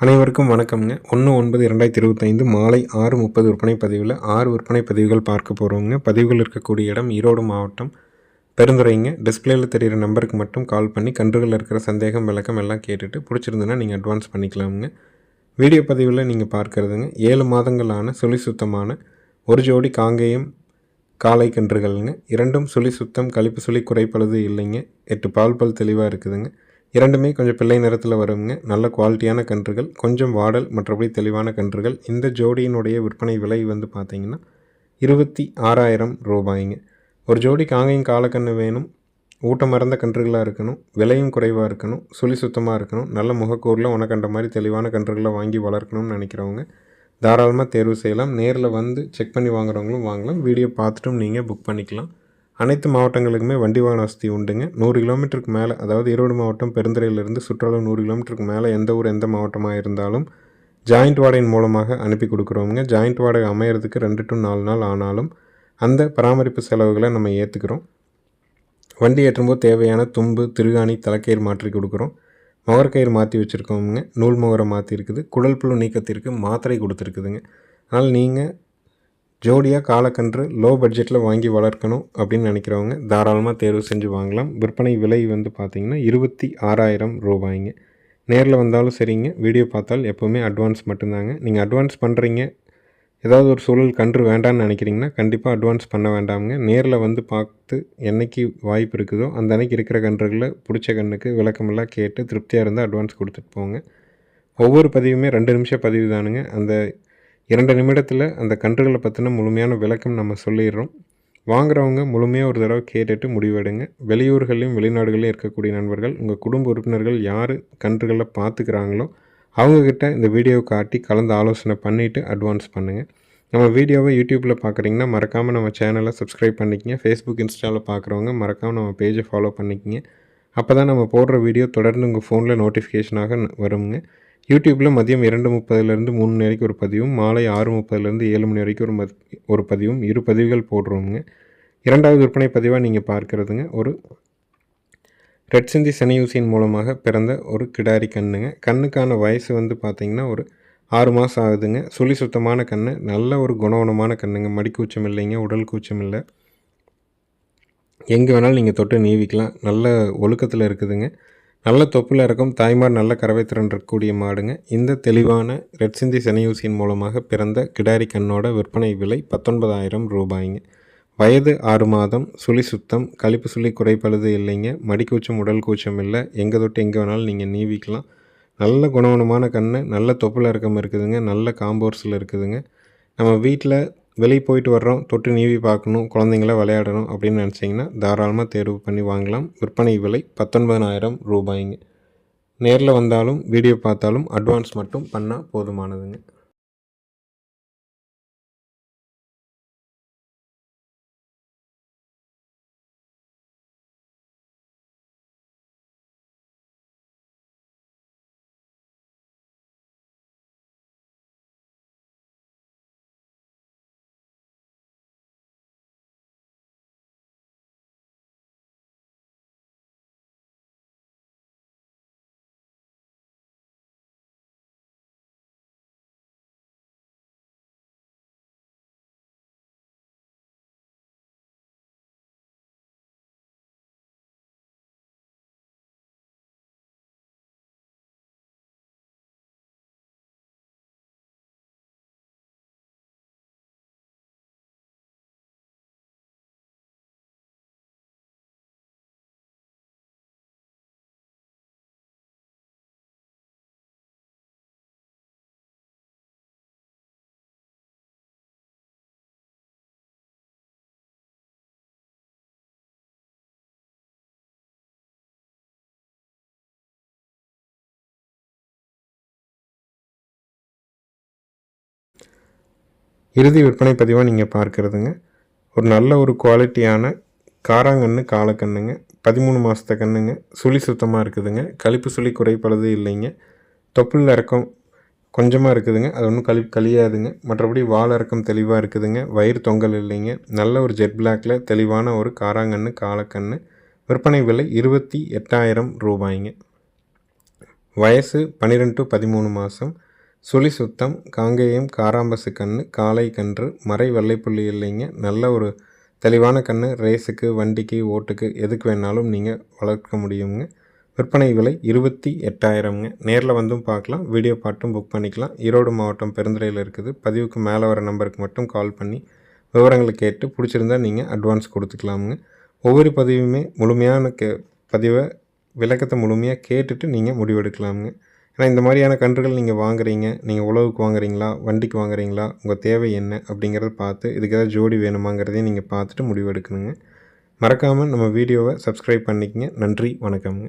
அனைவருக்கும் வணக்கம்ங்க. ஒன்று ஒன்பது இரண்டாயிரத்தி இருபத்தைந்து மாலை ஆறு முப்பது விற்பனை பதிவில் ஆறு விற்பனை பதிவுகள் பார்க்க போகிறோங்க பதிவுகள் இருக்கக்கூடிய இடம் ஈரோடு மாவட்டம் பெருந்துறைங்க. டிஸ்பிளேயில் தெரிகிற நம்பருக்கு மட்டும் கால் பண்ணி கன்றுகள் இருக்கிற சந்தேகம் விளக்கம் எல்லாம் கேட்டுட்டு பிடிச்சிருந்துன்னா நீங்கள் அட்வான்ஸ் பண்ணிக்கலாமுங்க. வீடியோ பதிவில் நீங்கள் பார்க்குறதுங்க. ஏழு மாதங்களான சுழி சுத்தமான ஒரு ஜோடி காங்கேயம் காளை கன்றுகள்ங்க. இரண்டும் சுழி சுத்தம் கழிப்பு சுழி குறைப்பழுது இல்லைங்க. எட்டு பால் பல் தெளிவாக இருக்குதுங்க. இரண்டுமே கொஞ்சம் பிள்ளை நிறத்தில் வருங்க. நல்ல குவாலிட்டியான கன்றுகள் கொஞ்சம் வாடல் மற்றபடி தெளிவான கன்றுகள். இந்த ஜோடியினுடைய விற்பனை விலை வந்து பார்த்திங்கன்னா இருபத்தி ஆறாயிரம் ரூபாய்ங்க. ஒரு ஜோடி காங்கையும் காலக்கன்று வேணும். ஊட்ட மறந்த கன்றுகளாக இருக்கணும். விலையும் குறைவாக இருக்கணும். சுழி சுத்தமாக இருக்கணும். நல்ல முகக்கூரில் உனக்கண்ட மாதிரி தெளிவான கன்றுகளை வாங்கி வளர்க்கணும்னு நினைக்கிறவங்க தாராளமாக தேர்வு செய்யலாம். நேரில் வந்து செக் பண்ணி வாங்குறவங்களும் வாங்கலாம். வீடியோ பார்த்துட்டும் நீங்கள் புக் பண்ணிக்கலாம். அனைத்து மாவட்டங்களுக்குமே வண்டி வாகன வசதி உண்டுங்க. நூறு கிலோமீட்டருக்கு மேலே அதாவது ஈரோடு மாவட்டம் பெருந்துறையிலிருந்து சுற்றுலா நூறு கிலோமீட்டருக்கு மேலே எந்த ஊர் எந்த மாவட்டமாக இருந்தாலும் ஜாயிண்ட் வாடகையின் மூலமாக அனுப்பி கொடுக்குறோங்க ஜாயிண்ட் வாடகை அமையிறதுக்கு ரெண்டு டு நாலு நாள் ஆனாலும் அந்த பராமரிப்பு செலவுகளை நம்ம ஏற்றுக்கிறோம் வண்டி ஏற்றும்போது தேவையான தும்பு திருகாணி தலைக்கயிறு மாற்றி கொடுக்குறோம். முகர்கயிறு மாற்றி வச்சுருக்கோமுங்க. நூல் முகரை மாற்றி இருக்குது. குடல் புழு நீக்கத்திற்கு மாத்திரை கொடுத்துருக்குதுங்க. அதனால் நீங்கள் ஜோடியாக காலக்கன்று லோ பட்ஜெட்டில் வாங்கி வளர்க்கணும் அப்படின்னு நினைக்கிறவங்க தாராளமாக தேர்வு செஞ்சு வாங்கலாம். விற்பனை விலை வந்து பார்த்திங்கன்னா இருபத்தி ஆறாயிரம் ரூபாய்ங்க. நேரில் வந்தாலும் சரிங்க. வீடியோ பார்த்தால் எப்போவுமே அட்வான்ஸ் மட்டும்தாங்க. நீங்கள் அட்வான்ஸ் பண்ணுறீங்க ஏதாவது ஒரு சூழல் கன்று வேண்டான்னு நினைக்கிறீங்கன்னா கண்டிப்பாக அட்வான்ஸ் பண்ண வேண்டாமுங்க. நேரில் வந்து பார்த்து என்றைக்கு வாய்ப்பு இருக்குதோ அந்த அன்னைக்கு இருக்கிற கன்றுகளில் பிடிச்ச கண்ணுக்கு விளக்கமெல்லாம் கேட்டு திருப்தியாக இருந்தால் அட்வான்ஸ் கொடுத்துட்டு போங்க. ஒவ்வொரு பதிவுமே ரெண்டு நிமிஷம் பதிவு தானுங்க. அந்த இரண்டு நிமிடத்தில் அந்த கன்றுகளை பற்றின முழுமையான விளக்கம் நம்ம சொல்லிடுறோம். வாங்குறவங்க முழுமையாக ஒரு தடவை கேட்டுட்டு முடிவெடுங்க. வெளியூர்களையும் வெளிநாடுகளையும் இருக்கக்கூடிய நண்பர்கள் உங்கள் குடும்ப உறுப்பினர்கள் யார் கன்றுகளை பார்த்துக்கிறாங்களோ அவங்கக்கிட்ட இந்த வீடியோவை காட்டி கலந்து ஆலோசனை பண்ணிவிட்டு அட்வான்ஸ் பண்ணுங்கள் நம்ம வீடியோவை யூடியூப்பில் பார்க்குறீங்கன்னா மறக்காமல் நம்ம சேனலை சப்ஸ்கிரைப் பண்ணிக்கங்க. ஃபேஸ்புக் இன்ஸ்டாவில் பார்க்குறவங்க மறக்காமல் நம்ம பேஜை ஃபாலோ பண்ணிக்கங்க. அப்போ தான் நம்ம போடுற வீடியோ தொடர்ந்து உங்கள் ஃபோனில் நோட்டிஃபிகேஷனாக வருங்க. யூடியூப்பில் மதியம் இரண்டு முப்பதுலேருந்து மூணு மணி வரைக்கும் ஒரு பதிவும் மாலை ஆறு முப்பதுலேருந்து ஏழு மணி வரைக்கும் ஒரு மத் ஒரு பதிவும். இரு பதிவுகள் போடுறோமுங்க. இரண்டாவது விற்பனை பதிவாக நீங்கள் பார்க்குறதுங்க. ஒரு ரெட் சிந்தி சனியூசியின் மூலமாக பிறந்த ஒரு கிடாரி கண்ணுங்க. கண்ணுக்கான வயசு வந்து பார்த்திங்கன்னா ஒரு ஆறு மாதம் ஆகுதுங்க. சுழி சுத்தமான கண் நல்ல ஒரு குணவனமான கண்ணுங்க. மடிக்கூச்சம் இல்லைங்க உடல் கூச்சம் இல்லை. எங்கே வேணாலும் நீங்கள் தொட்டு நீவிக்கலாம். நல்ல ஒழுக்கத்தில் இருக்குதுங்க. நல்ல தொப்பில் இருக்கும் தாய்மார் நல்ல கறவை திறன் இருக்கக்கூடிய மாடுங்க. இந்த தெளிவான ரெட் சிந்தி செனையூசியின் மூலமாக பிறந்த கிடாரி கண்ணோட விற்பனை விலை பத்தொன்பதாயிரம் ரூபாய்ங்க. வயது ஆறு மாதம் சுழி சுத்தம் கழிப்பு சுழி குறைப்பழுது இல்லைங்க. மடிக்கூச்சம் உடல் கூச்சம் இல்லை. எங்கே தொட்டு எங்கே வேணாலும் நீங்கள் நீவிக்கலாம். நல்ல குணகுணமான கண் நல்ல தொப்புல இறக்கம் இருக்குதுங்க. நல்ல காம்போர்ஸில் இருக்குதுங்க. நம்ம வீட்டில் வெளியே போயிட்டு வர்றோம் தொட்டு நீவி பார்க்கணும் குழந்தைங்கள விளையாடணும் அப்படின்னு நினச்சிங்கன்னா தாராளமாக தேர்வு பண்ணி வாங்கலாம். விற்பனை விலை பத்தொன்பதாயிரம் ரூபாய்ங்க. நேரில் வந்தாலும் வீடியோ பார்த்தாலும் அட்வான்ஸ் மட்டும் பண்ணால் போதுமானதுங்க. இறுதி விற்பனை பதிவாக நீங்கள் பார்க்குறதுங்க. ஒரு நல்ல ஒரு குவாலிட்டியான காராங்கன்று காலக்கண்ணுங்க. பதிமூணு மாதத்த கண்ணுங்க. சுழி சுத்தமாக இருக்குதுங்க. கழிப்பு சுழி குறைப்பளது இல்லைங்க. தொப்புள் இறக்கம் கொஞ்சமாக இருக்குதுங்க. அது ஒன்றும் கழி கழியாதுங்க. மற்றபடி வால் இறக்கம் தெளிவாக இருக்குதுங்க. வயிறு தொங்கல் இல்லைங்க. நல்ல ஒரு ஜெட் பிளாக்கில் தெளிவான ஒரு காராங்கன்று காலக்கண்ணு விற்பனை விலை இருபத்தி எட்டாயிரம் ரூபாய்ங்க. வயசு பன்னிரெண்டு டு பதிமூணு மாதம் சுழி சுத்தம் காங்கேயம் காராம்பசு கன்று காளை கன்று மறை வெள்ளைப்புள்ளி இல்லைங்க. நல்ல ஒரு தெளிவான கன்று ரேஸுக்கு வண்டிக்கு ஓட்டுக்கு எதுக்கு வேணாலும் நீங்கள் வளர்க்க முடியுங்க. விற்பனை விலை இருபத்தி எட்டாயிரம்ங்க. நேரில் வந்தும் பார்க்கலாம் வீடியோ பாட்டும் புக் பண்ணிக்கலாம். ஈரோடு மாவட்டம் பெருந்துறையில் இருக்குது. பதிவுக்கு மேலே வர நம்பருக்கு மட்டும் கால் பண்ணி விவரங்களை கேட்டு பிடிச்சிருந்தா நீங்கள் அட்வான்ஸ் கொடுத்துக்கலாமுங்க. ஒவ்வொரு பதிவுமே முழுமையான கே பதிவை விளக்கத்தை முழுமையாக கேட்டுட்டு நீங்கள் முடிவெடுக்கலாமுங்க. ஏன்னா இந்த மாதிரியான கன்றுகள் நீங்கள் வாங்குறீங்க நீங்கள் உழவுக்கு வாங்குறீங்களா வண்டிக்கு வாங்குறீங்களா உங்கள் தேவை என்ன அப்படிங்கிறத பார்த்து இதுக்கு ஏதாவது ஜோடி வேணுமாங்கிறதையும் நீங்கள் பார்த்துட்டு முடிவெடுக்கணுங்க. மறக்காமல் நம்ம வீடியோவை சப்ஸ்கிரைப் பண்ணிக்கங்க. நன்றி வணக்கம்ங்க.